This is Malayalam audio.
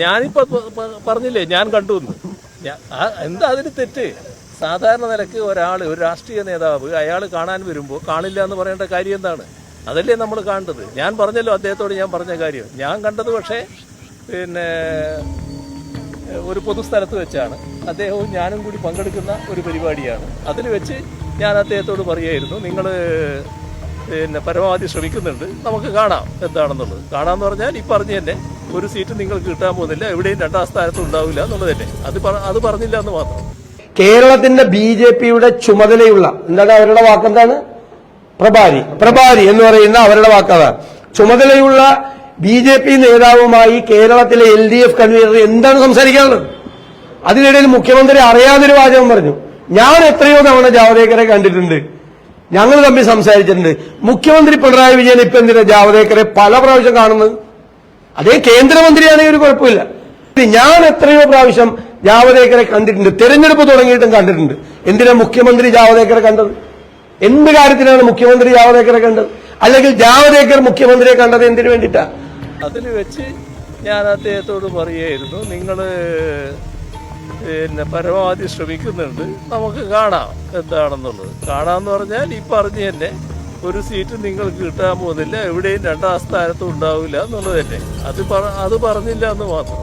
ഞാനിപ്പോ പ- പ- പറഞ്ഞില്ലേ ഞാൻ കണ്ടു എന്ന്. എന്താ അതിന് തെറ്റ്? സാധാരണ നിലയ്ക്ക് ഒരാൾ ഒരു രാഷ്ട്രീയ നേതാവ് അയാൾ കാണാൻ വരുമ്പോൾ കാണില്ല എന്ന് പറയേണ്ട കാര്യം എന്താണ്? അതല്ലേ നമ്മൾ കാണേണ്ടത്. ഞാൻ പറഞ്ഞല്ലോ അദ്ദേഹത്തോട് ഞാൻ പറഞ്ഞ കാര്യം. ഞാൻ കണ്ടത് പക്ഷേ പിന്നെ ഒരു പൊതുസ്ഥലത്ത് വെച്ചാണ്. അദ്ദേഹവും ഞാനും കൂടി പങ്കെടുക്കുന്ന ഒരു പരിപാടിയാണ്. അതിൽ വെച്ച് ഞാൻ അദ്ദേഹത്തോട് പറയുമായിരുന്നു നിങ്ങൾ പിന്നെ പരമാവധി ശ്രമിക്കുന്നുണ്ട്. നമുക്ക് കാണാം എന്താണെന്നുള്ളത്. കാണാമെന്ന് പറഞ്ഞാൽ ഈ പറഞ്ഞു തന്നെ ഒരു സീറ്റ് നിങ്ങൾക്ക് കിട്ടാൻ പോകുന്നില്ല എവിടെയും രണ്ടാം സ്ഥാനത്ത് ഉണ്ടാവില്ല എന്നുള്ളത് അത് അത് പറഞ്ഞില്ല എന്ന് മാത്രം. കേരളത്തിന്റെ ബി ജെ പിയുടെ ചുമതലയുള്ള എന്താണ് അവരുടെ വാക്കെന്താണ് പ്രഭാരി പ്രഭാരി എന്ന് പറയുന്ന അവരുടെ വാക്കതാണ് ചുമതലയുള്ള ബി ജെ പി നേതാവുമായി കേരളത്തിലെ എൽ ഡി എഫ് കൺവീനർ എന്താണ് സംസാരിക്കാനുള്ളത്? അതിനിടയിൽ മുഖ്യമന്ത്രി അറിയാതൊരു വാചകം പറഞ്ഞു. ഞാൻ എത്രയോ തവണ ജാവദേക്കറെ കണ്ടിട്ടുണ്ട്. ഞങ്ങൾ തമ്മിൽ സംസാരിച്ചിട്ടുണ്ട്. മുഖ്യമന്ത്രി പിണറായി വിജയൻ ഇപ്പൊ എന്തിനാ ജാവദേക്കറെ പല പ്രാവശ്യം കാണുന്നത്? അതേ കേന്ദ്രമന്ത്രിയാണെങ്കിൽ ഒരു കുഴപ്പമില്ല. ഞാൻ എത്രയോ പ്രാവശ്യം ജാവദേക്കറെ കണ്ടിട്ടുണ്ട്. തെരഞ്ഞെടുപ്പ് തുടങ്ങിയിട്ടും കണ്ടിട്ടുണ്ട്. എന്തിനാ മുഖ്യമന്ത്രി ജാവദേക്കറെ കണ്ടത്? എന്ത് കാര്യത്തിനാണ് മുഖ്യമന്ത്രി ജാവദേക്കറെ കണ്ടത്? അല്ലെങ്കിൽ ജാവദേക്കർ മുഖ്യമന്ത്രിയെ കണ്ടത് എന്തിനു വേണ്ടിയിട്ടാ? അതിൽ വെച്ച് ഞാൻ അദ്ദേഹത്തോട് പറയുമായിരുന്നു നിങ്ങൾ പിന്നെ പരമാവധി ശ്രമിക്കുന്നുണ്ട്. നമുക്ക് കാണാം എന്താണെന്നുള്ളത്. കാണാമെന്ന് പറഞ്ഞാൽ ഈ പറഞ്ഞു തന്നെ ഒരു സീറ്റ് നിങ്ങൾക്ക് കിട്ടാൻ പോകുന്നില്ല എവിടെയും രണ്ടാം സ്ഥാനത്തും ഉണ്ടാവില്ല എന്നുള്ളത് തന്നെ അത് അത് പറഞ്ഞില്ല എന്ന് മാത്രം.